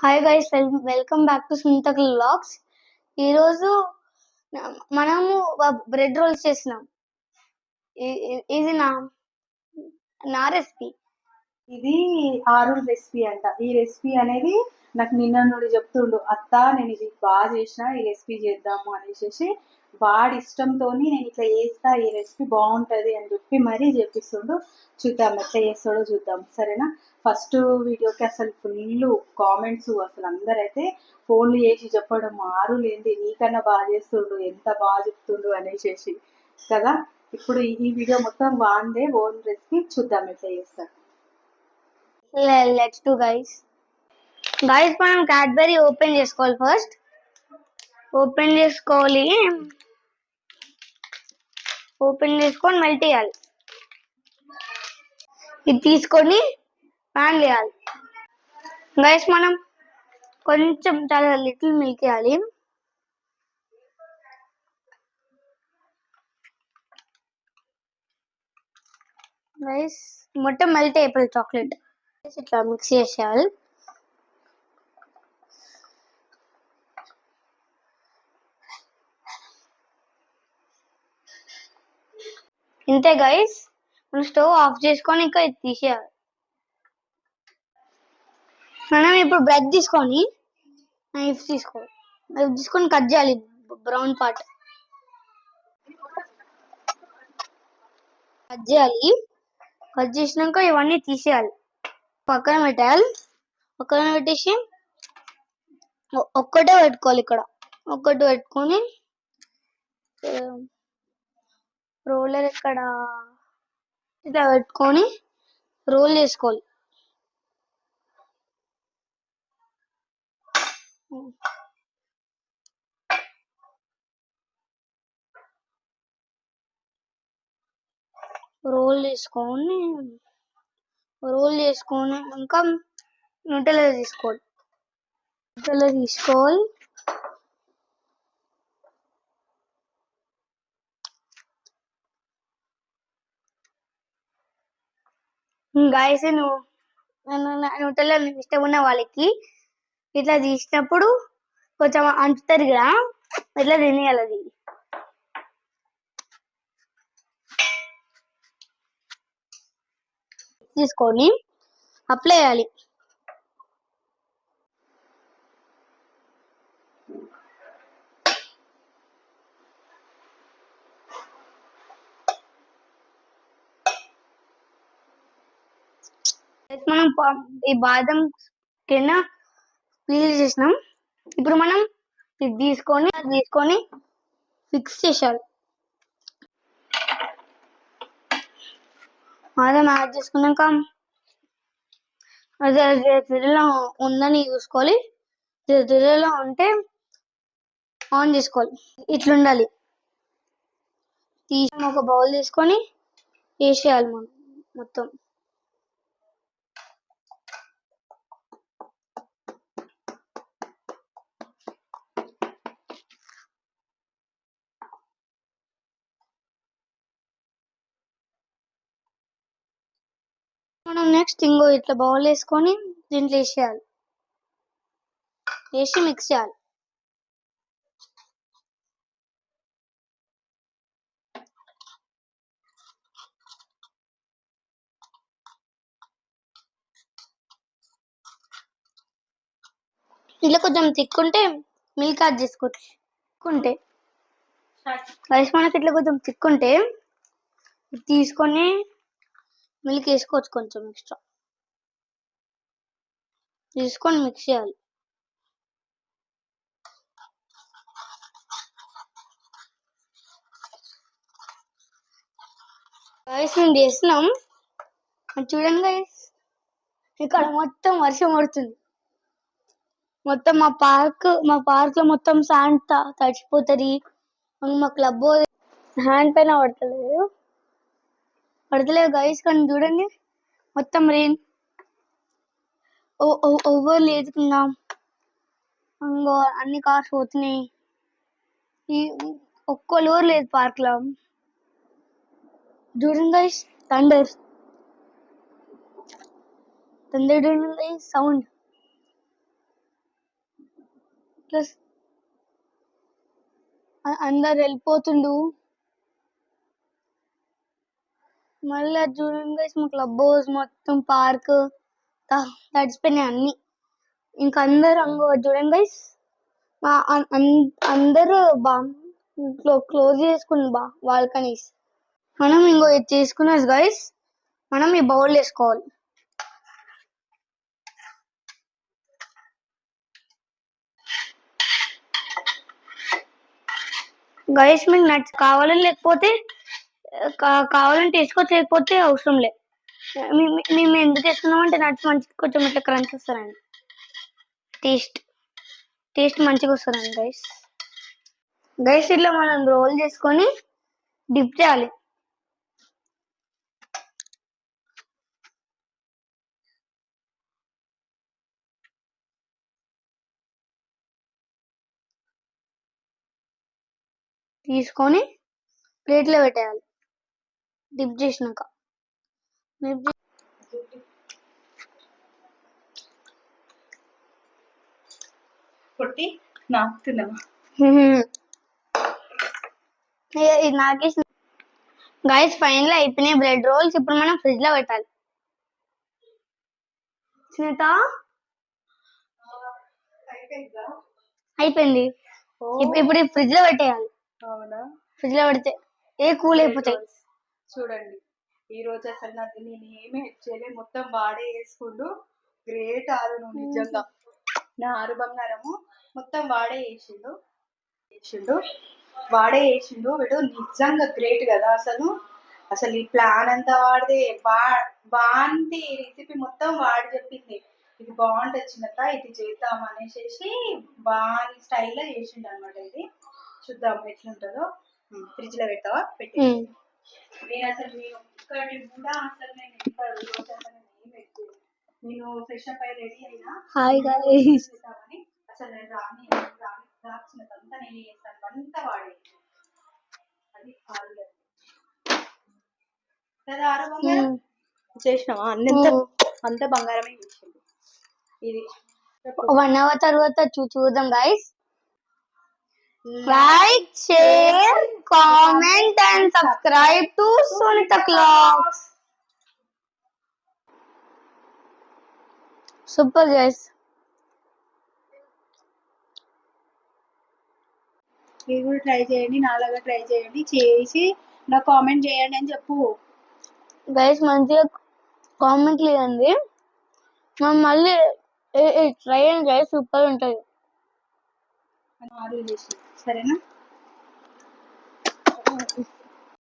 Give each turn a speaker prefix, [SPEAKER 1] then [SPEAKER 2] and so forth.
[SPEAKER 1] Hi guys well welcome back to సుంతకల్ vlogs ఈరోజు మనము bread roles చేసినాం. ఇది నా నా రెసిపీ
[SPEAKER 2] ఇది ఆరుల్ రెసిపీ అంట. ఈ రెసిపీ అనేది నాకు నిన్న నుండి చెప్తుండు. అత్త నేను ఇది బాగా చేసిన ఈ రెసిపీ చేద్దాము అనేసి వాడి ఇష్టంతో నేను ఇట్లా చేస్తా ఈ రెసిపీ బాగుంటది అని చెప్పి మరీ చెప్పిస్తుండు. చూద్దాం ఎట్లా చేస్తాడో చూద్దాం. సరేనా? ఫస్ట్ వీడియోకి అసలు ఫుల్ కామెంట్స్ అసలు అందరైతే ఫోన్లు చేసి చెప్పడం ఆరు లేనిది నీకన్నా బాగా చేస్తుండు ఎంత బాగా చెప్తుండు అనేసి కదా? ఇప్పుడు ఈ వీడియో మొత్తం వాందే ఓన్ రెసిపీ చూద్దాం ఎట్లా చేస్తారు.
[SPEAKER 1] Let's to guys. గైస్ మనం క్యాడ్బరీ ఓపెన్ చేసుకోవాలి ఫస్ట్. ఓపెన్ చేసుకోవాలి. ఓపెన్ చేసుకొని మెల్ట్ చేయాలి. ఇది తీసుకొని ప్యాన్ వేయాలి గైస్ మనం కొంచెం చాలా లిటిల్ మిల్క్ వేయాలి. గైస్ మొత్తం మెల్ట్ అయిపోయింది చాక్లెట్ ఇట్లా మిక్స్ చేసేయాలి. ఇంతే గైస్ మనం స్టవ్ ఆఫ్ చేసుకొని ఇంకా తీసేయాలి. మనం ఇప్పుడు బ్రెడ్ తీసుకొని నైఫ్ తీసుకో. నైఫ్ తీసుకొని కట్ చేయాలి బ్రౌన్ పార్ట్ కట్ చేయాలి. కట్ చేసినాక ఇవన్నీ తీసేయాలి. పక్కన పెట్టాలి పక్కన పెట్టేసి ఒక్కటే పెట్టుకోవాలి ఇక్కడ. ఒక్కటి పెట్టుకొని రోలర్ ఇక్కడ ఇట్లా పెట్టుకొని రోల్ చేసుకోవాలి. రోల్ చేసుకొని రోల్ చేసుకొని ఇంకా నూటెల తీసుకోవాలి. నూటెల తీసుకోవాలి. గాయస్ నువ్వు నూటెల ఇష్టం ఉన్న వాళ్ళకి ఇట్లా తీసినప్పుడు కొంచెం అంటుతారు కదా ఇట్లా తినేయాలి అది. తీసుకొని అప్లై చేయాలి. మనం ఈ బాదం కింద పీల్ చేసినాం. ఇప్పుడు మనం ఇది తీసుకొని అది తీసుకొని ఫిక్స్ చేసేయాలి. అదే యాడ్ చేసుకున్నాక అది తెరలో ఉందని చూసుకోవాలి. తెరలో ఉంటే ఆన్ చేసుకోవాలి. ఇట్లుండాలి. తీసి ఒక బౌల్ తీసుకొని వేసేయాలి మనం మొత్తం. మనం నెక్స్ట్ ఇంకో ఇట్లా బౌల్ వేసుకొని దీంట్లో వేసేయాలి. వేసి మిక్స్ చేయాలి. ఇట్లా కొంచెం తిక్కుంటే మిల్క్ యాడ్ తిక్కుంటే రైస్ మనకి ఇట్లా కొంచెం తిక్కుంటే తీసుకొని మిల్క్ వేసుకోవచ్చు కొంచెం ఎక్స్ట్రా. తీసుకొని మిక్స్ చేయాలి. గైస్ మేము చేస్తున్నాం అది చూడండి గైస్ ఇక్కడ మొత్తం వర్షం పడుతుంది. మొత్తం మా పార్క్ మా పార్క్లో మొత్తం శాండ్ తడిచిపోతుంది. మా క్లబ్ హ్యాండ్ పైన పడతలేదు. పడతలేదు గైస్ కానీ చూడండి. మొత్తం రెయిన్ ఓవర్ లేదు కింద. ఇంకో అన్ని కార్స్ పోతున్నాయి. ఈ ఒక్క లోర్ లేదు పార్క్లో. చూడండి గైస్ థండర్ థండర్ చూడండి సౌండ్ ప్లస్ అందరు వెళ్ళిపోతుండు. మళ్ళీ అది చూడండి గైస్ మా క్లబ్ హౌస్ మొత్తం పార్క్ తడిచిపోయినాయి అన్ని. ఇంకా అందరు అంగో చూడండి గైస్ మా అందరూ బా క్లోజ్ చేసుకుని బా బాల్కనీస్. మనం ఇంకో ఇది తీసుకున్నాం గైస్ మనం ఈ బౌల్ వేసుకోవాలి. గైస్ మీకు నట్స్ కావాలి లేకపోతే కావాలంటే వేసుకోవచ్చు లేకపోతే అవసరం లే మేము ఎందుకు వేసుకున్నామంటే నట్స్ మంచి కొంచెం ఇట్లా క్రంచ్ వస్తారండి. టేస్ట్. టేస్ట్ మంచిగా వస్తుందండి గైస్. గైస్ ఇట్లా మనం రోల్ చేసుకొని డిప్ చేయాలి. తీసుకొని ప్లేట్లో పెట్టేయాలి. డిప్ చేసినాక. డిప్ చే-
[SPEAKER 2] కొట్టి నాకుతున్నావా
[SPEAKER 1] ఇ- ఇది నాకేసి గైస్ ఫైనల్ అయిపోయినాయి బ్రెడ్ రోల్స్ ఇప్పుడు మనం ఫ్రిడ్జ్లో పెట్టాలి. స్మిత అయిపోయింది. ఇప్- ఇప్పుడు ఫ్రిడ్జ్లో పెట్టేయాలి. ఫ్రిడ్జ్లో పెడితే ఏ కూల్ అయిపోతాయి?
[SPEAKER 2] చూడండి. ఈ రోజు అసలు నాకు నేను ఏమి హెల్ప్ చేయలేదు. మొత్తం వాడే వేసుకుండు గ్రేట్ ఆరు నువ్వు నిజంగా. నా ఆరు బంగారము మొత్తం వాడే వేసిండు. వేసిండు. వాడే వేసిండు. వీడు నిజంగా గ్రేట్ కదా అసలు. అసలు ఈ ప్లాన్ అంతా వాడితే బా బాగుంది రెసిపీ మొత్తం వాడి చెప్పింది. ఇది బాగుంటుంది చిన్నత ఇది చేద్దాం అనేసి బాగా స్టైల్లో చేసిండు అనమాట ఇది. చూద్దాం ఎట్లుంటుందో. ఫ్రిడ్జ్లో పెట్టి నేను అసలు నేను ఒక్కటి కూడా అసలు నేను ఎంత రోజు అసలు నేను ఫ్రెష్ అప్ అయ్యి రెడీ అయినా
[SPEAKER 1] హాయ్
[SPEAKER 2] చేద్దామని అసలు నేను రాని రాని రాచినదంతా నేను చేస్తాను. అంతా వాడే. అది కదా ఆరు బంగారం చేసినావా? అన్నంత అంత బంగారమే చేసింది ఇది.
[SPEAKER 1] వన్ అవర్ తర్వాత చూ చూద్దాం guys like share comment and subscribe to Sunitha clocks super guys
[SPEAKER 2] మీరు కూడా ట్రై చేయండి నాలాగా ట్రై చేయండి చేసి నాకు కామెంట్ చేయండి అని చెప్పు.
[SPEAKER 1] గైస్ మంచిగా కామెంట్ లేదండి. మనం మళ్ళీ ట్రై అండ్ గైస్ సూపర్ ఉంటుంది.
[SPEAKER 2] సరేనా?